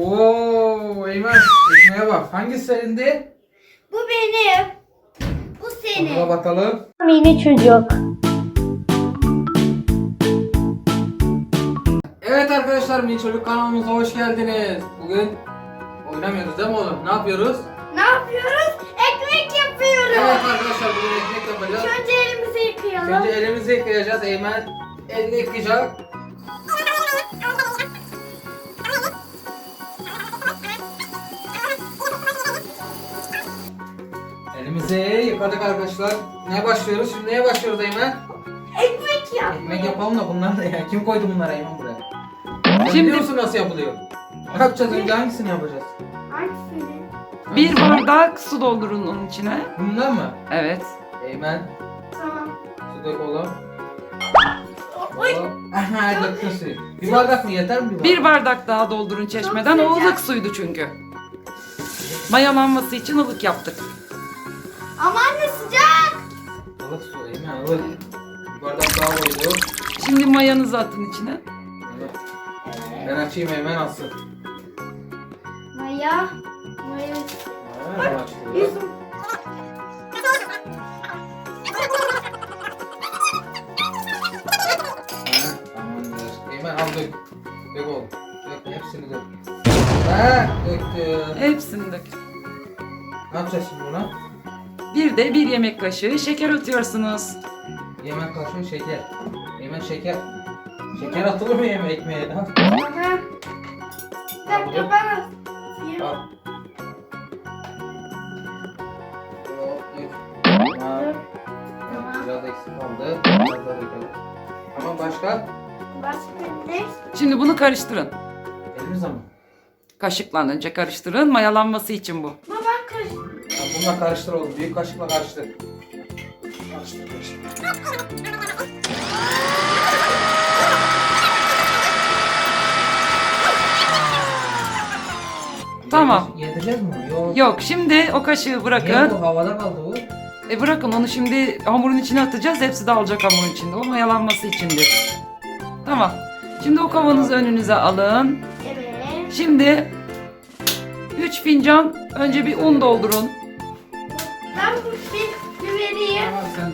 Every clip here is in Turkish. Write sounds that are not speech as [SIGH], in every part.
Oo Eymen ekmeğe bak. Hangisi serindi? Bu benim. Bu senin. bakalım. Mini çocuk. Evet arkadaşlar Mini Çocuk kanalımıza hoş geldiniz. Bugün oynamıyoruz değil mi oğlum? Ne yapıyoruz? Ne yapıyoruz? Ekmek yapıyoruz. Evet arkadaşlar bugün ekmek yapacağız. Önce elimizi yıkayalım. Önce elimizi yıkayacağız. Eymen elini yıkayacak. [LAUGHS] Elimizi yıkadık arkadaşlar. Neye başlıyoruz? Şimdi neye başlıyoruz Eymen? Ekmek yap. Ekmek yapalım da bunlar da ya. Kim koydu bunları Eymen buraya? Şimdi- biliyor musun nasıl yapılıyor? Ne yapacağız? Önce hangisini yapacağız? Hangisini? Bir bardak su doldurun onun içine. Bundan mı? Evet. Eymen Tamam. su dök oğlum. Oy. Hop. Aha döktün suyu. Bir bardak mı yeter mi? Bir bardak daha doldurun çeşmeden. O ılık suydu çünkü. Mayalanması için ılık yaptık. Ama anne sıcak. Ilık su Eymen ılık. Bir bardak daha koyduk. Şimdi mayanızı atın içine. Evet. Ben açayım Eymen alsın. Maya. Maya. Ha. Yüzüm. Tamamdır. Eymen al dök. Dök oğlum. Dök hepsini dök. Ha döktüm. Hepsini dök. Ne yapacağız şimdi buna? Bir de bir yemek kaşığı şeker atıyorsunuz. Yemek kaşığı şeker. Eymen şeker. Şeker atılır mı yemek ekmeğe? Ha? Aha. Bir dakika ben atayım. Al. Tamam. Dur. Tamam. Biraz eksik kaldı. Biraz daha dökelim. Tamam başka? Başka ne? Şimdi bunu karıştırın. Elimizle mi? Kaşıkla önce karıştırın. Mayalanması için bu. Ya bununla karıştır oğlum. Büyük kaşıkla karıştır. Karıştır karıştır. Tamam. Yedir- Yedireceğiz mi onu? Yok. Yok şimdi o kaşığı Niye bırakın. bu havada kaldı bu? E bırakın onu şimdi hamurun içine atacağız. Hepsi dağılacak hamurun içinde. O mayalanması içindir. Tamam. Şimdi o kavanozu önünüze alın. Evet. Şimdi 3 fincan önce bir un doldurun. Ben bu bir, vereyim. Tamam sen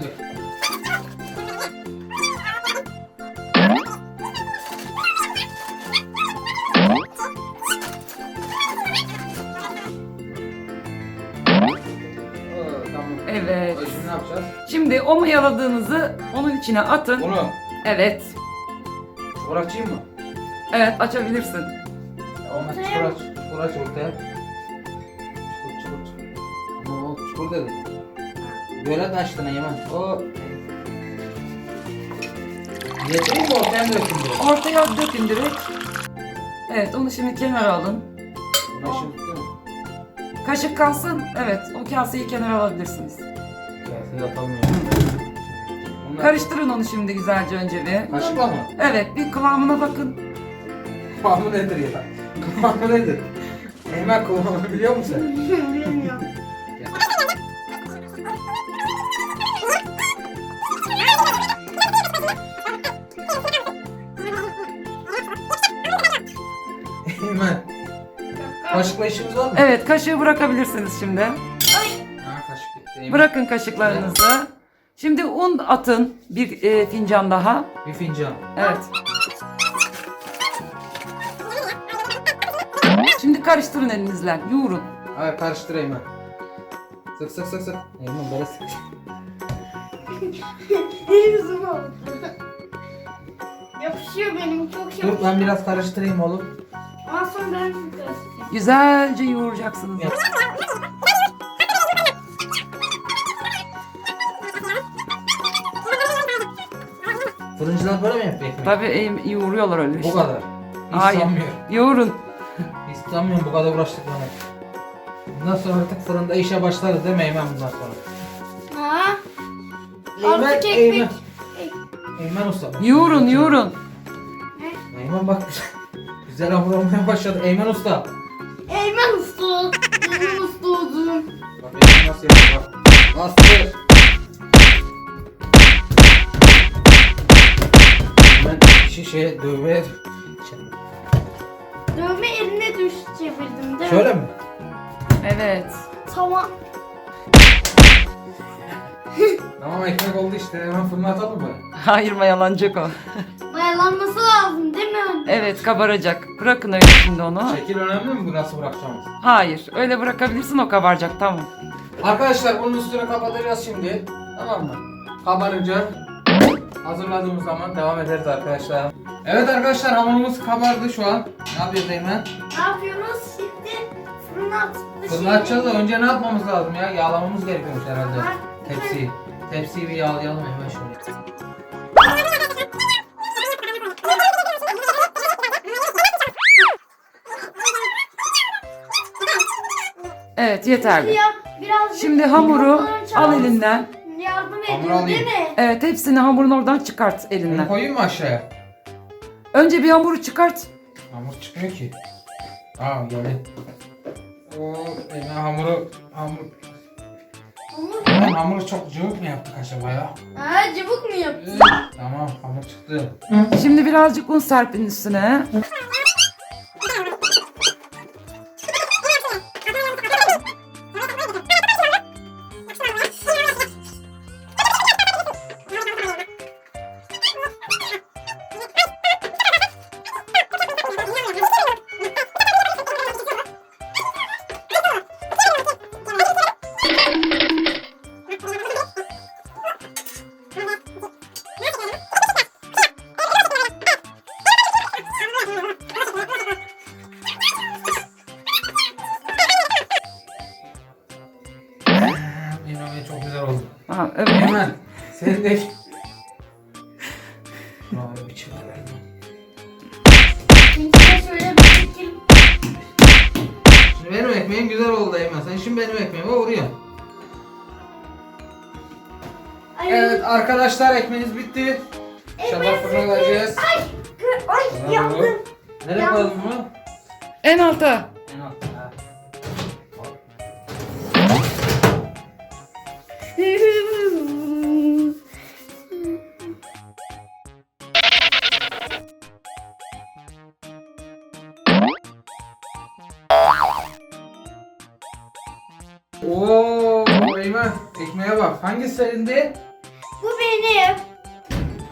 tamam. Evet. Şimdi ne yapacağız? Şimdi o mayaladığınızı onun içine atın. Bunu Evet. çukur açayım mı? Evet açabilirsin. Ortaya çukur aç. Çukur aç ortaya. Ama o çukur dedim. Böyle de açtın Eymen. O. Getireyim mi ortaya mı direkt? Ortaya dökün direkt. Evet onu şimdi kenara alın. Şimdi tutuyor mu? Kaşık kalsın. Evet o kaseyi kenara alabilirsiniz. Gelsin atalım ya. Bunlar- Karıştırın onu şimdi güzelce önce bir. Kaşıkla mı? Evet bir kıvamına bakın. Kıvamı nedir ya? Kıvamı nedir? Eymen kıvamını biliyor musun? Bilmiyorum. Eymen. Kaşıkla işimiz var mı? Evet kaşığı bırakabilirsiniz şimdi. Ha kaşık. Bırakın kaşıklarınızı. Şimdi un atın bir e, fincan daha. Bir fincan. Evet. Şimdi karıştırın elinizle. Yoğurun. Hayır karıştır Eymen. Sık sık sık sık. Eymen böyle sık. Yüzüm oldu. Yapışıyor benim çok Dur yapışıyor. ben biraz karıştırayım oğlum. Ondan sonra ben karıştırayım. Güzelce yoğuracaksınız. Fırıncılar böyle mi yapıyor ekmek? Tabii e, yoğuruyorlar öyle Bu işte. kadar. Hiç Hayır. sanmıyorum. Yoğurun. Hiç sanmıyorum bu kadar uğraştıklarını. Bundan sonra artık fırında işe başlarız değil mi Eymen bundan sonra? Ha? Eymen, Artık ekmek. Eymen. Eymen usta. bak. Yoğurun yoğurun. Eymen bak güzel. Güzel hamur olmaya başladı. Eymen usta. Eymen usta. Eymen usta oldum. Bak Eymen nasıl yapıyor bak. Bastır. Eymen işi şeye dövmeye... Dövme eline düş çevirdim değil mi? Şöyle mi? Evet. Tamam. Tamam ekmek oldu işte. Hemen fırına atalım mı? Hayır mayalanacak o. [LAUGHS] Mayalanması lazım değil mi anne? Evet kabaracak. Bırakın öyle şimdi onu. Şekil önemli mi bu nasıl bırakacağımız? Hayır öyle bırakabilirsin o kabaracak tamam. Arkadaşlar bunun üstünü kapatacağız şimdi. Tamam mı? Kabarınca hazırladığımız zaman devam ederiz arkadaşlar. Evet arkadaşlar hamurumuz kabardı şu an. Ne yapıyoruz Eymen? Ne yapıyoruz şimdi? Fırına da Fırına atacağız da önce ne yapmamız lazım ya? Yağlamamız gerekiyormuş herhalde. Ha, Tepsiyi. Tepsiyi bir yağlayalım hemen şöyle. Evet yeterli. Ya, birazcık Şimdi hamuru al elinden. Yardım Hamur ediyor alayım. değil mi? Evet hepsini hamurun oradan çıkart Bunu elinden. koyayım mı aşağıya? Önce bir hamuru çıkart. Hamur çıkmıyor ki. Aa geldi. Oo, Eymen hamuru hamur Hamur. Eymen hamuru çok cıvık mı yaptık acaba ya? Ha cıvık mı yaptın? Tamam hamur çıktı. Şimdi birazcık un serpin üstüne. Eymen çok güzel oldu. Ha, evet. Eymen senin de... [LAUGHS] Çıkar Eymen. Şimdi benim ekmeğim güzel oldu Eymen. Sen şimdi benim ekmeğime vuruyorsun. Ay, Evet arkadaşlar ekmeğiniz bitti. İnşallah fırına vereceğiz. Ay, ay yandım. Nereye koyalım bunu? En alta. Hangisi elinde? Bu benim.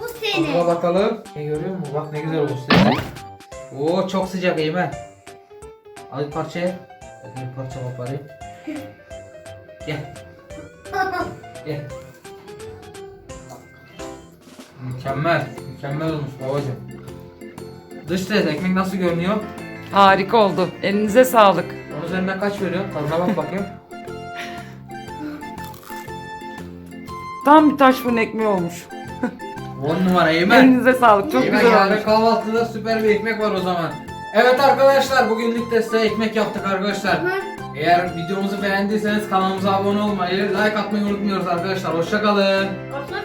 Bu senin. bakalım. Ne görüyor musun? Bak ne güzel olmuş. değil mi? Oo çok sıcak Eymen. Al bir parça bir parça koparayım. Gel. Gel. Mükemmel. Mükemmel olmuş babacığım. Dış ses ekmek nasıl görünüyor? Harika oldu. Elinize sağlık. Onun üzerinden kaç veriyorsun? Tadına bak bakayım. Tam bir taş fırın ekmeği olmuş. [LAUGHS] 10 numara Eymen. Elinize sağlık. Çok Eymen güzel yarın olmuş. kahvaltıda süper bir ekmek var o zaman. Evet arkadaşlar bugünlük de size ekmek yaptık arkadaşlar. Eğer videomuzu beğendiyseniz kanalımıza abone olmayı, like atmayı unutmuyoruz arkadaşlar. Hoşçakalın. Hoşça